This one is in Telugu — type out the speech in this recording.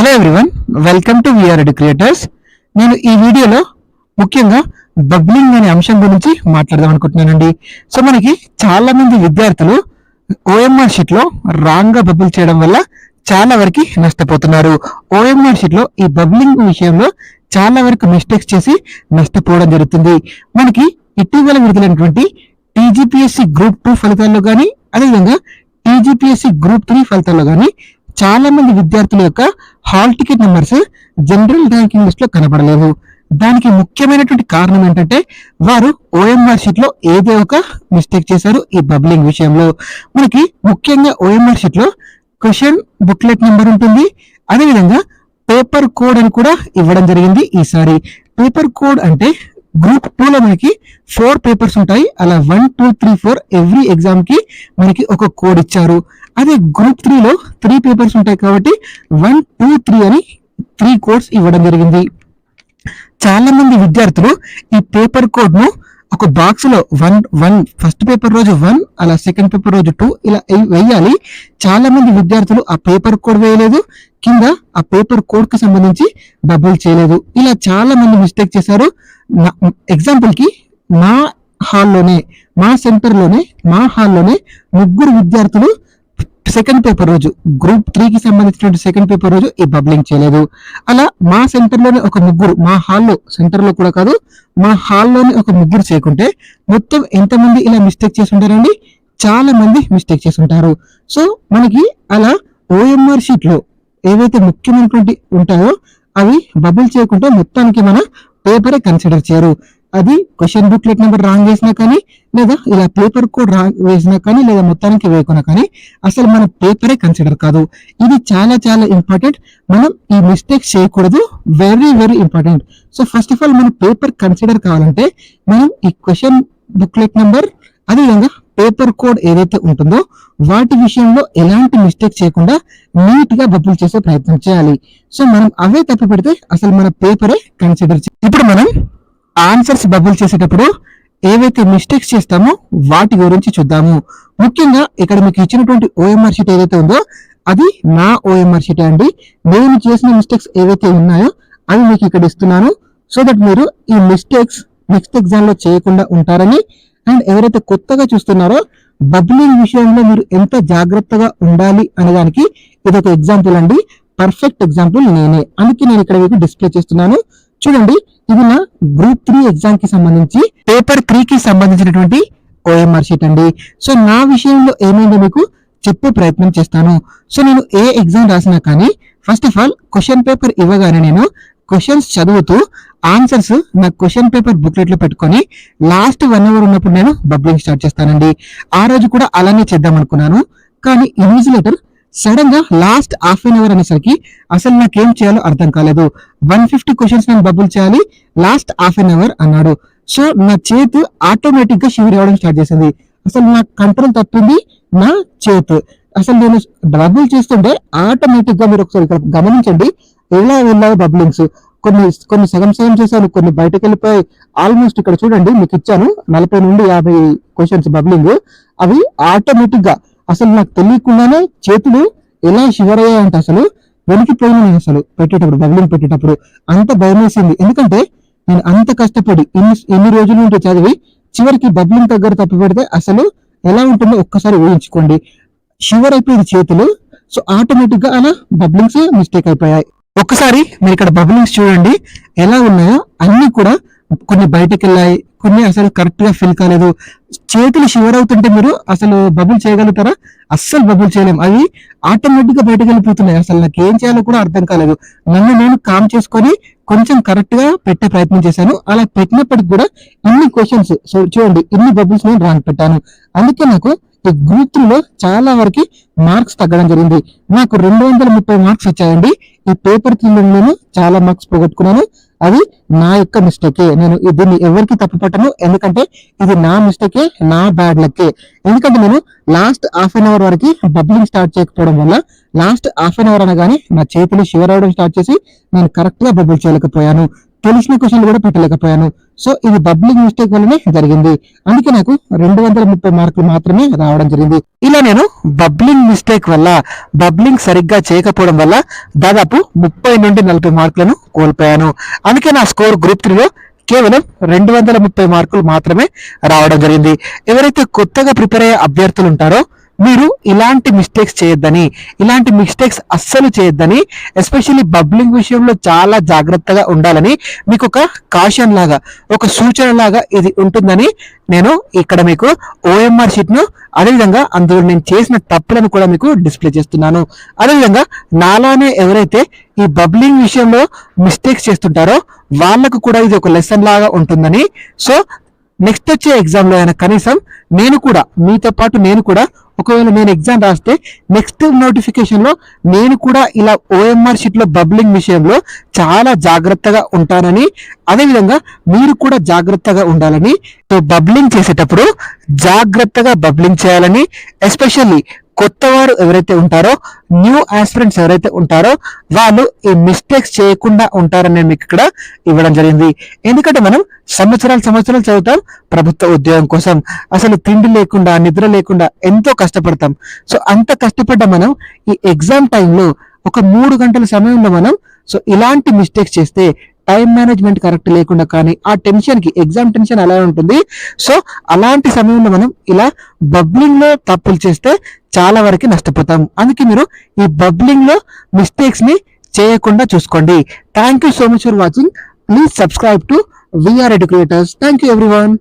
Hello everyone welcome to VR creators నేను ఈ వీడియోలో ముఖ్యంగా బబ్లింగ్ అనే అంశం గురించి మాట్లాడదాం అనుకుంటున్నానండి. సో మనకి చాలా మంది విద్యార్థులు ఓఎంఆర్ షీట్లో రాంగ్గా బబుల్ చేయడం వల్ల చాలా వరకు నష్టపోతున్నారు. ఓఎంఆర్ షీట్లో ఈ బబ్లింగ్ విషయంలో చాలా వరకు మిస్టేక్స్ చేసి నష్టపోవడం జరుగుతుంది. మనకి ఇటీవల విడుదలైనటువంటి టీజీపీఎస్సీ గ్రూప్ టూ ఫలితాల్లో కానీ అదేవిధంగా టీజీపీఎస్సీ గ్రూప్ త్రీ ఫలితాల్లో కానీ చాలా మంది విద్యార్థుల యొక్క hall ticket numbers general ranking లిస్ట్లో కనబడలేదు. దానికి ముఖ్యమైనటువంటి కారణం ఏంటంటే వారు ఓఎంఆర్ షీట్లో ఏదో ఒక మిస్టేక్ చేశారు ఈ బబ్లింగ్ విషయంలో. మనకి ముఖ్యంగా ఓఎంఆర్ షీట్లో క్వశ్చన్ బుక్లెట్ నెంబర్ ఉంటుంది. అదేవిధంగా పేపర్ కోడ్ అని కూడా ఇవ్వడం జరిగింది ఈసారి. పేపర్ కోడ్ అంటే గ్రూప్ టూలో మనకి ఫోర్ పేపర్స్ ఉంటాయి. అలా one two three four every ఎగ్జామ్కి మనకి ఒక కోడ్ ఇచ్చారు. అదే గ్రూప్ త్రీలో త్రీ పేపర్స్ ఉంటాయి కాబట్టి వన్ టూ త్రీ అని త్రీ కోడ్స్ ఇవ్వడం జరిగింది. చాలా మంది విద్యార్థులు ఈ పేపర్ కోడ్ను ఒక బాక్స్లో వన్ వన్ ఫస్ట్ పేపర్ రోజు వన్ అలా సెకండ్ పేపర్ రోజు టూ ఇలా వేయాలి. చాలా మంది విద్యార్థులు ఆ పేపర్ కోడ్ వేయలేదు. కింద ఆ పేపర్ కోడ్కి సంబంధించి డబుల్ చేయలేదు. ఇలా చాలా మంది మిస్టేక్ చేశారు. ఎగ్జాంపుల్కి మా హాల్లోనే మా సెంటర్లోనే మా హాల్లోనే ముగ్గురు విద్యార్థులు సెకండ్ పేపర్ రోజు గ్రూప్ త్రీకి సంబంధించినటువంటి సెకండ్ పేపర్ రోజు ఈ బబ్లింగ్ చేయలేదు. అలా మా సెంటర్లోనే ఒక ముగ్గురు మా హాల్లో సెంటర్లో కూడా కాదు మా హాల్లోనే ఒక ముగ్గురు చేయకుంటే మొత్తం ఎంతమంది ఇలా మిస్టేక్ చేసి ఉంటారండి చాలా మంది మిస్టేక్ చేసి ఉంటారు సో మనకి అలా ఓఎంఆర్ షీట్లో ఏవైతే ముఖ్యమైనటువంటి ఉంటాయో అవి బబుల్ చేయకుండా మొత్తానికి మన పేపరే కన్సిడర్ చేయరు. అది క్వశ్చన్ బుక్లెట్ నెంబర్ రాంగ్ వేసినా కానీ లేదా ఇలా పేపర్ కోడ్ రాంగ్ వేసినా కానీ లేదా మొత్తానికి వేయకున్నా కానీ అసలు మన పేపరే కన్సిడర్ కాదు. ఇది చాలా చాలా ఇంపార్టెంట్ మనం ఈ మిస్టేక్ చేయకూడదు. Very very important so first of all మన పేపర్ కన్సిడర్ కావాలంటే మనం ఈ క్వశ్చన్ బుక్లెట్ నెంబర్ అదేవిధంగా పేపర్ కోడ్ ఏదైతే ఉంటుందో వాటి విషయంలో ఎలాంటి మిస్టేక్ చేయకుండా నీట్గా బబ్బులు చేసే ప్రయత్నం చేయాలి. సో మనం అవే తప్పు పెడితే అసలు మన పేపరే కన్సిడర్ ఇప్పుడు మనం ఆన్సర్స్ బబుల్ చేసేటప్పుడు ఏవైతే మిస్టేక్స్ చేస్తామో వాటి గురించి చూద్దాము. ముఖ్యంగా ఇక్కడ మీకు ఇచ్చినటువంటి ఓఎంఆర్ షీట్ ఏదైతే ఉందో అది నా ఓఎంఆర్ షీట్ అండి. నేను చేసిన మిస్టేక్స్ ఏవైతే ఉన్నాయో అవి మీకు ఇక్కడ ఇస్తున్నాను. సో దట్ మీరు ఈ మిస్టేక్స్ నెక్స్ట్ ఎగ్జామ్లో చేయకుండా ఉంటారని అండ్ ఎవరైతే కొత్తగా చూస్తున్నారో బబ్లింగ్ విషయంలో మీరు ఎంత జాగ్రత్తగా ఉండాలి అనే దానికి ఎగ్జాంపుల్ అండి. పర్ఫెక్ట్ ఎగ్జాంపుల్ నేనే. అందుకే నేను ఇక్కడ మీకు డిస్ప్లే చేస్తున్నాను. చూడండి ఇది నా గ్రూప్ త్రీ ఎగ్జామ్కి సంబంధించి పేపర్ త్రీ కి సంబంధించినటువంటి ఓఎంఆర్ షీట్ అండి. సో నా విషయంలో ఏమైందో మీకు చెప్పే ప్రయత్నం చేస్తాను. సో నేను ఏ ఎగ్జామ్ రాసినా కానీ first of all question paper ఇవ్వగానే నేను క్వశ్చన్స్ చదువుతూ ఆన్సర్స్ నా క్వశ్చన్ పేపర్ బుక్లెట్లో పెట్టుకొని లాస్ట్ వన్ అవర్ ఉన్నప్పుడు నేను బబ్లింగ్ స్టార్ట్ చేస్తానండి. ఆ రోజు కూడా అలానే చేద్దాం అనుకున్నాను. కానీ ఇన్విజిలేటర్ సడన్గా లాస్ట్ హాఫ్ అన్ అవర్ అనేసరికి అసలు నాకేం చేయాలో అర్థం కాలేదు. వన్ ఫిఫ్టీ క్వశ్చన్స్ నేను బబుల్ చేయాలి లాస్ట్ హాఫ్ అన్ అవర్ అన్నాడు. సో నా చేతి ఆటోమేటిక్గా షివర్ అవ్వడం స్టార్ట్ చేసింది. అసలు నా కంట్రోల్ తప్పింది నా చేతి. అసలు నేను బబుల్ చేస్తుంటే ఆటోమేటిక్గా మీరు ఒకసారి ఇక్కడ గమనించండి. ఎలా వెళ్ళావు బబ్లింగ్స్. కొన్ని కొన్ని సగం సగం చేశాను కొన్ని బయటకు వెళ్ళిపోయి ఆల్మోస్ట్ ఇక్కడ చూడండి మీకు ఇచ్చాను నలభై నుండి యాభై క్వశ్చన్స్ బబ్లింగ్. అవి ఆటోమేటిక్గా అసలు నాకు తెలియకుండానే చేతులు ఎలా షివర్ అయ్యాయంటే అసలు వెలికిపోయినా నేను అసలు పెట్టేటప్పుడు బబ్లింగ్ పెట్టేటప్పుడు అంత భయం వేసింది ఎందుకంటే నేను అంత కష్టపడి ఎన్ని ఎన్ని రోజుల నుండి చదివి చివరికి బబ్లింగ్ దగ్గర తప్పు పెడితే అసలు ఎలా ఉంటుందో ఒక్కసారి ఊహించుకోండి. షివర్ అయిపోయింది చేతులు సో ఆటోమేటిక్గా అలా బబ్లింగ్స్ మిస్టేక్ అయిపోయాయి. ఒక్కసారి మీరు ఇక్కడ బబ్లింగ్స్ చూడండి ఎలా ఉన్నాయో అన్ని కూడా కొన్ని బయటకు వెళ్ళాయి కొన్ని అసలు కరెక్ట్గా ఫిల్ కాలేదు. చేతులు షివర్ అవుతుంటే మీరు అసలు బబుల్ చేయగలుగుతారా? అస్సలు బబుల్ చేయలేం. అవి ఆటోమేటిక్గా బయటకు వెళ్ళిపోతున్నాయి అసలు నాకు ఏం చేయాలో కూడా అర్థం కాలేదు. నన్ను నేను కామ్ చేసుకొని కొంచెం కరెక్ట్గా పెట్టే ప్రయత్నం చేశాను. అలా పెట్టినప్పటికి కూడా ఇన్ని క్వశ్చన్స్ సో చూడండి ఇన్ని బబుల్స్ నేను రాంగ్ పెట్టాను. అందుకే నాకు ఈ గ్రూప్లో చాలా వరకు మార్క్స్ తగ్గడం జరిగింది. నాకు రెండు వందల ముప్పై మార్క్స్ వచ్చాయండి. ఈ పేపర్ త్రీలో నేను చాలా మార్క్స్ పోగొట్టుకున్నాను. అది నా యొక్క మిస్టేకే నేను దీన్ని ఎవరికి తప్పు పట్టను ఎందుకంటే ఇది నా మిస్టేకే నా బ్యాడ్ లక్కే ఎందుకంటే నేను లాస్ట్ హాఫ్ అన్ అవర్ వరకు బబ్లింగ్ స్టార్ట్ చేయకపోవడం వల్ల లాస్ట్ హాఫ్ అన్ అవర్ అనగానే నా చేతులు షివర్ అవడం స్టార్ట్ చేసి నేను కరెక్ట్గా బబుల్ చేయలేకపోయాను. తెలిసిన క్వశ్చన్లు కూడా పెట్టలేకపోయాను. సో ఇది బబ్లింగ్ మిస్టేక్ వల్లనే జరిగింది. అందుకే నాకు రెండు వందల ముప్పై మార్కులు మాత్రమే రావడం జరిగింది. ఇలా నేను బబ్లింగ్ మిస్టేక్ వల్ల బబ్లింగ్ సరిగ్గా చేయకపోవడం వల్ల దాదాపు ముప్పై నుండి నలభై మార్కులను కోల్పోయాను. అందుకే నా స్కోర్ గ్రూప్ త్రీలో కేవలం రెండు వందల ముప్పై మార్కులు మాత్రమే రావడం జరిగింది. ఎవరైతే కొత్తగా ప్రిపేర్ అయ్యే అభ్యర్థులు ఉంటారో మీరు ఇలాంటి మిస్టేక్స్ చేయొద్దని ఇలాంటి మిస్టేక్స్ అస్సలు చేయొద్దని ఎస్పెషల్లీ బబ్లింగ్ విషయంలో చాలా జాగ్రత్తగా ఉండాలని మీకు ఒక కాషన్ లాగా ఒక సూచన లాగా ఇది ఉంటుందని నేను ఇక్కడ మీకు ఓఎంఆర్ షీట్ను అదేవిధంగా అందులో నేను చేసిన తప్పులను కూడా మీకు డిస్ప్లే చేస్తున్నాను. అదేవిధంగా నాలానే ఎవరైతే ఈ బబ్లింగ్ విషయంలో మిస్టేక్స్ చేస్తుంటారో వాళ్ళకు కూడా ఇది ఒక లెసన్ లాగా ఉంటుందని. సో నెక్స్ట్ వచ్చే ఎగ్జామ్లో అయినా కనీసం నేను కూడా మీతో పాటు నేను కూడా ఒకవేళ నేను ఎగ్జామ్ రాస్తే నెక్స్ట్ నోటిఫికేషన్లో నేను కూడా ఇలా ఓఎంఆర్ షీట్లో బబ్లింగ్ విషయంలో చాలా జాగ్రత్తగా ఉంటానని అదేవిధంగా మీరు కూడా జాగ్రత్తగా ఉండాలని. సో బబ్లింగ్ చేసేటప్పుడు జాగ్రత్తగా బబ్లింగ్ చేయాలని ఎస్పెషల్లీ కొత్త వారు ఎవరైతే ఉంటారో న్యూ ఆస్పిరెంట్స్ ఎవరైతే ఉంటారో వాళ్ళు ఈ మిస్టేక్స్ చేయకుండా ఉంటారని మీకు ఇక్కడ ఇవ్వడం జరిగింది. ఎందుకంటే మనం సంవత్సరాలు సంవత్సరాలు చదువుతాం ప్రభుత్వ ఉద్యోగం కోసం అసలు తిండి లేకుండా నిద్ర లేకుండా ఎంతో కష్టపడతాం. సో అంత కష్టపడ్డ మనం ఈ ఎగ్జామ్ టైంలో ఒక మూడు గంటల సమయంలో మనం సో ఇలాంటి మిస్టేక్స్ చేస్తే టైం మేనేజ్మెంట్ కరెక్ట్ లేకుండా కానీ ఆ టెన్షన్కి ఎగ్జామ్ టెన్షన్ అలా ఉంటుంది? సో అలాంటి సమయంలో మనం ఇలా బబ్లింగ్లో తప్పులు చేస్తే చాలా వరకు నష్టపోతాం. అందుకే మీరు ఈ బబ్లింగ్లో మిస్టేక్స్ని చేయకుండా చూసుకోండి. Thank you so much for watching please subscribe to VR educators thank you everyone